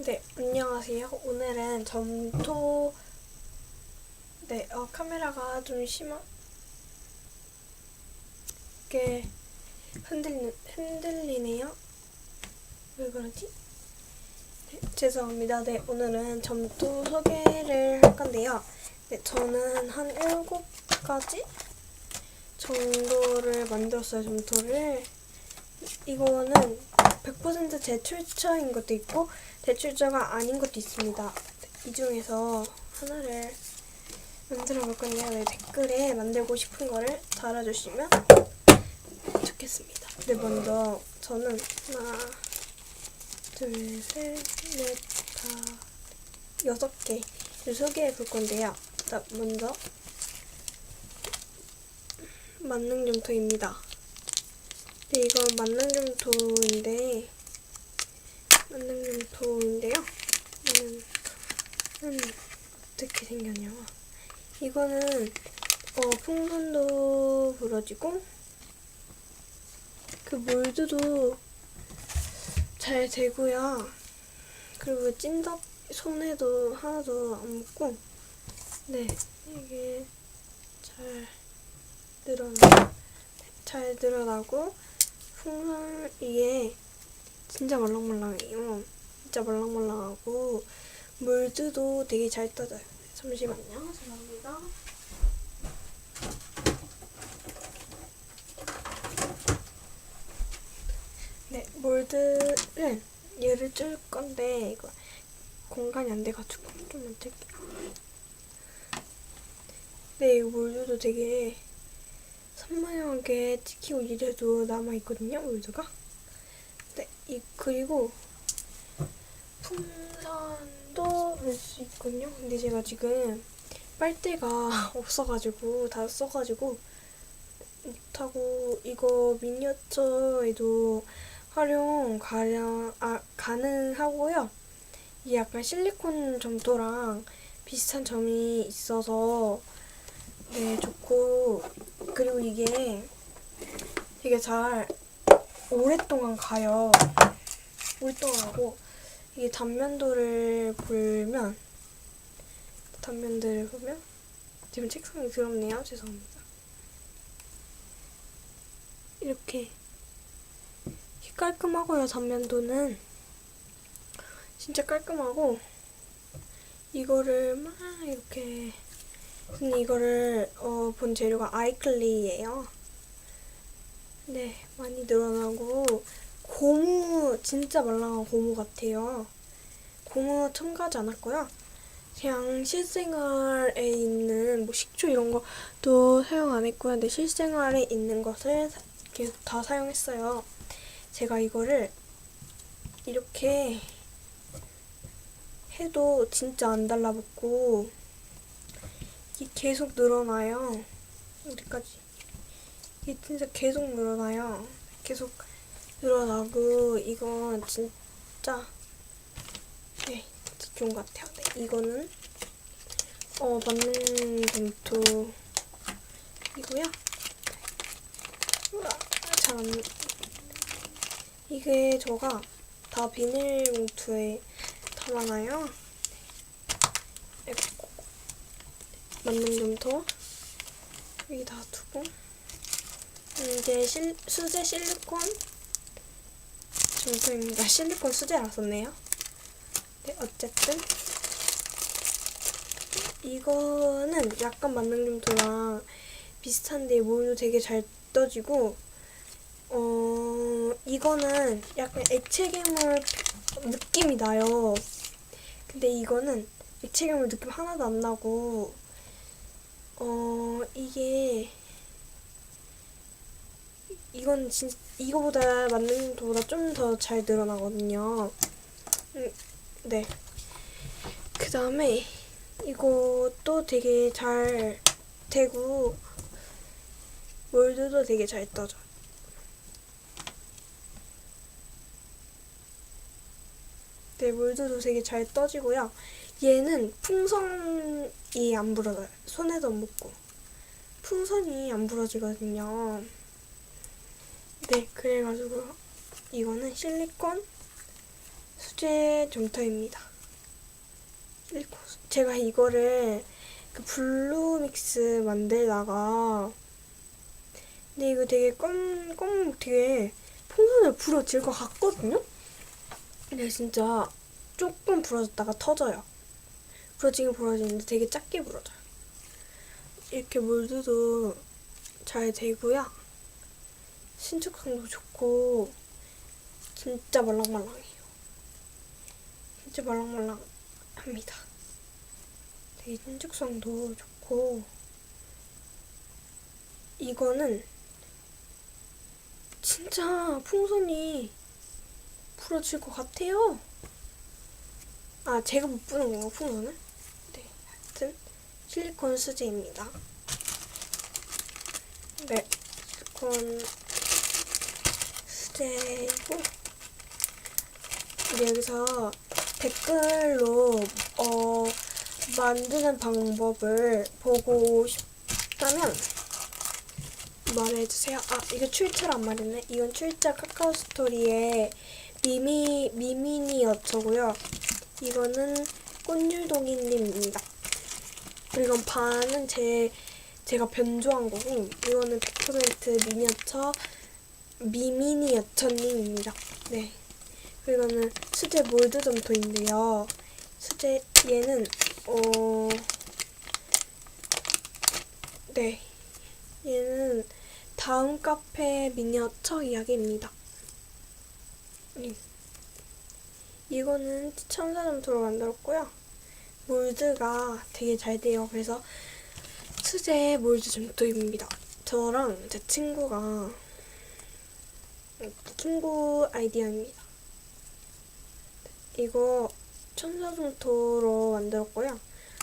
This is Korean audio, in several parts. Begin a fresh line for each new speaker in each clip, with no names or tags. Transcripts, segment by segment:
네, 안녕하세요. 오늘은 점토, 네, 어, 카메라가 좀 심하게 흔들리, 흔들리네요. 왜 그러지? 네, 죄송합니다. 네, 오늘은 점토 소개를 할 건데요. 네, 저는 한 7가지 정도를 만들었어요, 점토를. 이거는 100% 대출처인 것도 있고 대출처가 아닌 것도 있습니다. 이 중에서 하나를 만들어 볼 건데요. 네, 댓글에 만들고 싶은 거를 달아주시면 좋겠습니다. 네, 먼저 저는 하나, 둘, 셋, 넷, 다, 여섯 개를 소개해 볼 건데요. 자, 먼저 만능점토입니다. 네, 이건 만능점토인데 만능점토인데요. 만능점토는 어떻게 생겼냐? 이거는 어, 풍선도 부러지고 그 몰드도 잘 되고요. 그리고 찐덕 손에도 하나도 안 묻고 네 이게 잘 늘어나 잘 늘어나고 풍선 이게 진짜 말랑말랑해요. 진짜 말랑말랑하고 물드도 되게 잘 떠져요. 잠시만요. 죄송합니다. 네, 몰드는 얘를 줄 건데 이거 공간이 안 돼가지고 좀만 뜰게요. 네, 이 몰드도 되게 선명하게 찍히고 이래도 남아있거든요, 몰드가. 네, 이, 그리고 풍선도 볼 수 있거든요. 근데 제가 지금 빨대가 없어가지고 다 써가지고 못하고 이거 미니어처에도 활용 가량 아 가능하고요. 이게 약간 실리콘 점토랑 비슷한 점이 있어서 네 좋고 그리고 이게 되게 잘 오랫동안 가요. 오랫동안 가고 이게 단면도를 보면 단면들을 보면 지금 책상이 더럽네요. 죄송합니다. 이렇게 이렇게 깔끔하고요. 단면도는 진짜 깔끔하고 이거를 막 이렇게 근데 이거를 어, 본 재료가 아이클레이예요. 네, 많이 늘어나고 고무 진짜 말랑한 고무 같아요. 고무 첨가하지 않았고요. 그냥 실생활에 있는 뭐 식초 이런 것도 사용 안 했고요. 근데 실생활에 있는 것을 사- 이렇게 다 사용했어요. 제가 이거를 이렇게 해도 진짜 안 달라붙고 계속 늘어나요. 어디까지? 이게 진짜 계속 늘어나요. 계속 늘어나고 이건 진짜 네 진짜 좋은 것 같아요. 네, 이거는 어 만능. 우와 잘안 이게 저가 다 비닐 봉투에 담아놔요. 만능 점토 여기 다 두고 이게 실, 수제 실리콘 점토입니다. 실리콘 수제라 썼네요. 네, 어쨌든 이거는 약간 만능 점토랑 비슷한데 물도 되게 잘 떠지고 어 이거는 약간 액체 괴물 느낌이 나요. 근데 이거는 액체 괴물 느낌 하나도 안 나고 어 이게 이건 진 이거보다 만능 점토보다 좀 더 잘 늘어나거든요. 음, 네. 그 다음에 이것도 되게 잘 되고 몰드도 되게 잘 떠져. 네, 몰드도 되게 잘 떠지고요. 얘는 풍선이 안 부러져요. 손에도 안 묻고. 풍선이 안 부러지거든요. 네, 그래가지고 이거는 실리콘 수제 점토입니다. 그리고 제가 이거를 그 블루 믹스 만들다가 근데 이거 되게 껌, 껌 되게 풍선을 불어질 것 같거든요? 근데 진짜 조금 불어졌다가 터져요. 부러지긴 부러지는데 되게 작게 부러져요. 이렇게 몰드도 잘 되고요. 신축성도 좋고 진짜 말랑말랑해요. 진짜 말랑말랑합니다. 되게 신축성도 좋고 이거는 진짜 풍선이 부러질 것 같아요. 아 제가 못 부는 건가 풍선을? 네, 하여튼 실리콘 수제입니다. 네, 실리콘 수제이고 여기서 댓글로 어 만드는 방법을 보고 싶다면 말해주세요. 아 이거 출처란 말이네. 이건 출처 카카오 스토리의 미미 미미니어처고요. 이거는 꽃율동이님입니다. 이건 반은 제 제가 변조한 거고 이거는 100% 미니어처 미미니어처님입니다. 네. 그리고는 수제 몰드 점토인데요. 수제 얘는 어 네. 얘는 다음 카페 미니어처 이야기입니다. 음. 이거는 천사점토로 만들었고요. 몰드가 되게 잘 돼요. 그래서 수제 몰드 점토입니다. 저랑 제 친구가 친구 아이디어입니다. 이거 천사점토로 만들었고요.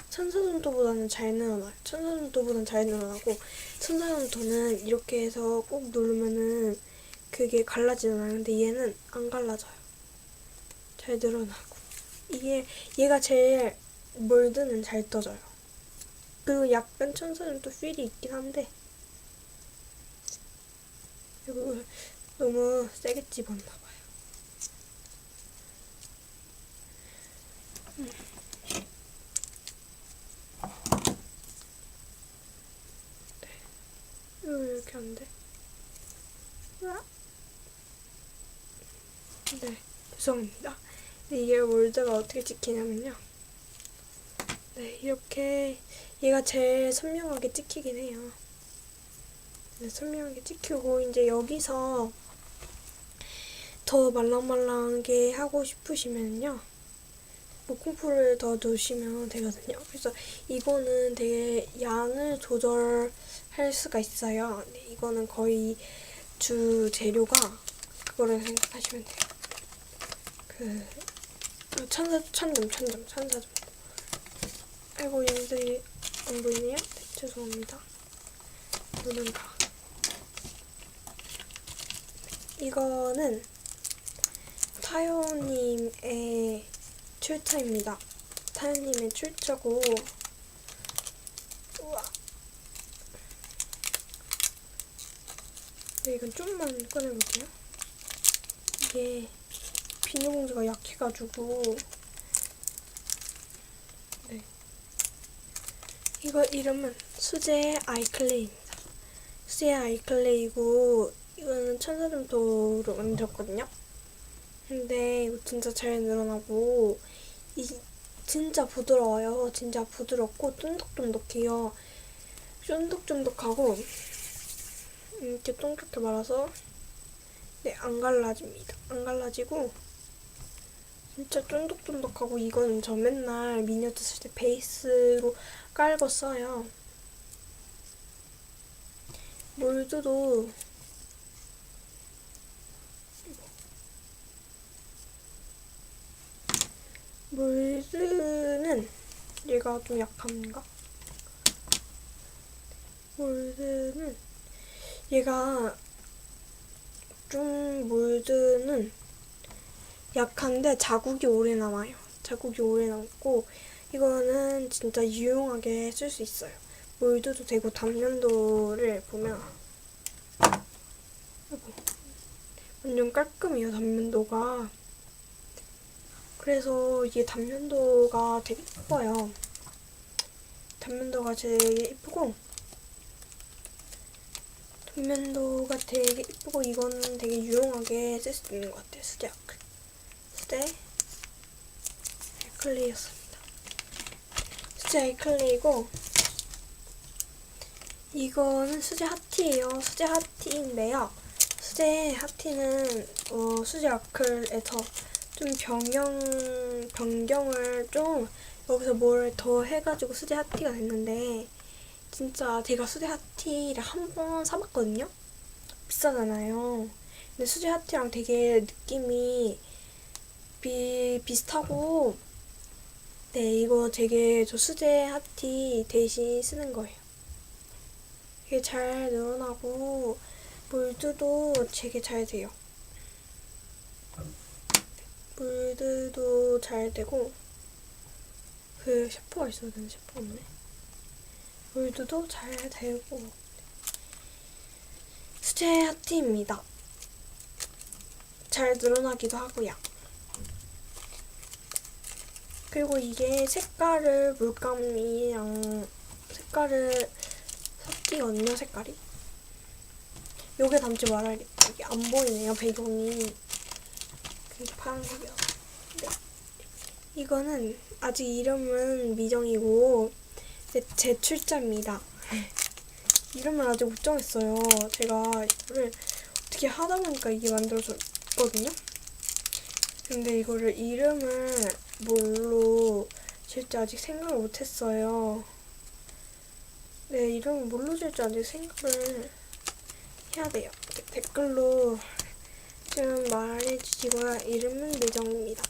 천사점토보다는 잘 늘어나요. 천사점토보다는 잘 늘어나고 천사점토는 이렇게 해서 꾹 누르면은 그게 갈라지잖아요. 근데 얘는 안 갈라져요. 잘 늘어나고 이게 얘가 제일 몰드는 잘 떠져요. 그리고 약간 천사점토 필이 있긴 한데 이거 너무 세게 집었나 봐요. 음. 네. 왜 이렇게 안 돼? 으아. 네, 죄송합니다. 이게 몰드가 어떻게 찍히냐면요. 네, 이렇게 얘가 제일 선명하게 찍히긴 해요. 네, 선명하게 찍히고 이제 여기서 더 말랑말랑하게 하고 싶으시면요. 모콩풀을 더 넣으시면 되거든요. 그래서 이거는 되게 양을 조절할 수가 있어요. 네, 이거는 거의 주 재료가 그거를 생각하시면 돼요. 그 천사 천점 천점 천사점. 아이고 얘들이 안 보이네요. 네, 죄송합니다. 눈은 다. 이거는 타요님의 출처입니다. 타요님의 출처고 우와. 네, 이건 좀만 꺼내볼게요. 이게 비닐봉지가 약해가지고 이거 이름은 수제 아이클레이입니다. 수제 아이클레이고 이거는 천사점토로 만들었거든요. 근데 이거 진짜 잘 늘어나고 이 진짜 부드러워요. 진짜 부드럽고 쫀득쫀득해요. 쫀득쫀득하고 이렇게 동그랗게 말아서 네, 안 갈라집니다. 안 갈라지고 진짜 쫀득쫀득하고 이거는 저 맨날 미니어처 쓸 때 베이스로 깔고 써요. 몰드도 몰드는 얘가 좀 약한가? 몰드는 얘가 좀 몰드는 약한데 자국이 오래 남아요. 자국이 오래 남고 진짜 유용하게 쓸 수 있어요. 몰드도 되고 단면도를 보면 완전 깔끔해요 단면도가 그래서 이게 단면도가 되게 이뻐요. 단면도가 되게 이쁘고 단면도가 되게 이쁘고 이거는 되게 유용하게 쓸 수 있는 것 같아요. 아크. 수제 아이클레이였습니다. 수제 아이클레이고 이거는 수제 하티예요. 수제 하티인데요. 수제 하티는 어, 수제 아클에서 좀 변경 변경을 좀 여기서 뭘 더 해가지고 수제 하티가 됐는데 진짜 제가 수제 하티를 한 번 사봤거든요. 비싸잖아요. 근데 수제 하티랑 되게 느낌이 비 비슷하고 네 이거 되게 저 수제 하티 대신 쓰는 거예요. 이게 잘 늘어나고 몰드도 되게 잘 돼요. 몰드도 잘 되고 그 셰퍼가 있어야 되는 셰퍼 없네. 몰드도 잘 되고 수제 하티입니다. 잘 늘어나기도 하고요. 그리고 이게 색깔을 물감이랑 색깔을 섞이거든요, 색깔이. 요게 담지 말아야겠다. 이게 안 보이네요, 배경이. 그게 파란색이어서. 네. 이거는 아직 이름은 미정이고, 제 출자입니다. 이름을 아직 못 정했어요. 제가 이거를 어떻게 하다 보니까 이게 만들어졌거든요. 근데 이거를 이름을 뭘로 질지 아직 생각을 못 했어요. 네, 이름을 뭘로 질지 아직 생각을 해야 돼요. 댓글로 좀 말해주시고요. 이름은 미정입니다.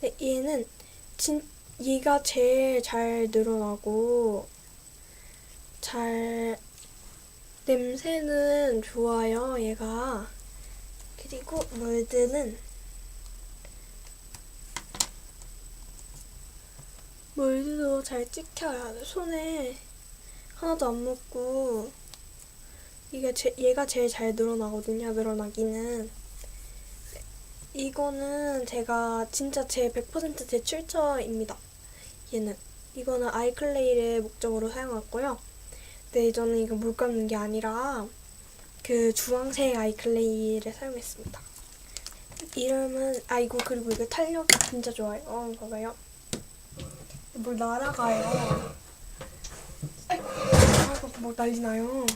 네, 얘는 진 얘가 제일 잘 늘어나고 잘 냄새는 좋아요. 얘가 그리고 몰드는 몰드도 잘 찍혀요. 손에 하나도 안 묻고 이게 제, 얘가 제일 잘 늘어나거든요. 늘어나기는 이거는 제가 진짜 제 100%제 출처입니다. 얘는 이거는 아이클레이를 목적으로 사용했고요. 근데 저는 이거 물 감는 게 아니라 그 주황색 아이클레이를 사용했습니다. 이름은 아이고 그리고 이거 탄력이 진짜 좋아요. 어, 봐봐요. 뭘 날아가요. 아이고 뭐 난리 나요.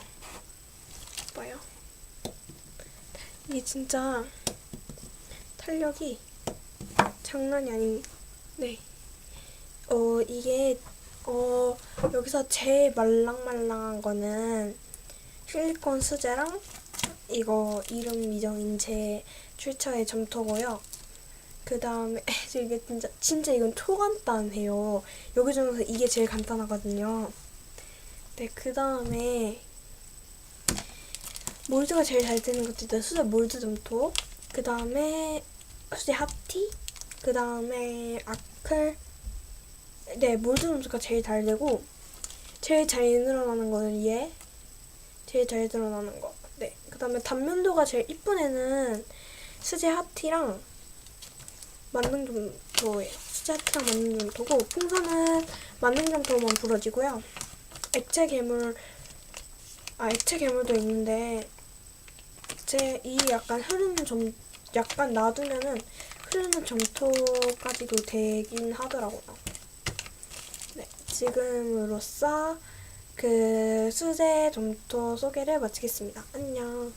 봐요. 이게 진짜 탄력이 장난이 아닌. 네. 어 이게 어 여기서 제일 말랑말랑한 거는 실리콘 수제랑 이거 이름 미정인 제 출처의 점토고요. 그 다음에 이게 진짜 진짜 이건 초간단해요. 여기 중에서 이게 제일 간단하거든요. 네, 그 다음에 몰드가 제일 잘 되는 것도 있어요. 수제 몰드 점토. 그 다음에 수제 하티. 그 다음에 아클. 네, 몰드 점토가 제일 잘 되고 제일 잘 늘어나는 거는 얘. 제일 잘 늘어나는 거. 네. 그 다음에 단면도가 제일 이쁜 애는 수제 하티랑 만능 점토예요. 수제 하티랑 만능 점토고 풍선은 만능 점토만 부러지고요. 액체 괴물 아 액체 괴물도 있는데 액체 이 약간 흐르는 점 약간 놔두면은 흐르는 점토까지도 되긴 하더라고요. 네, 지금으로써 그 수제 점토 소개를 마치겠습니다. 안녕.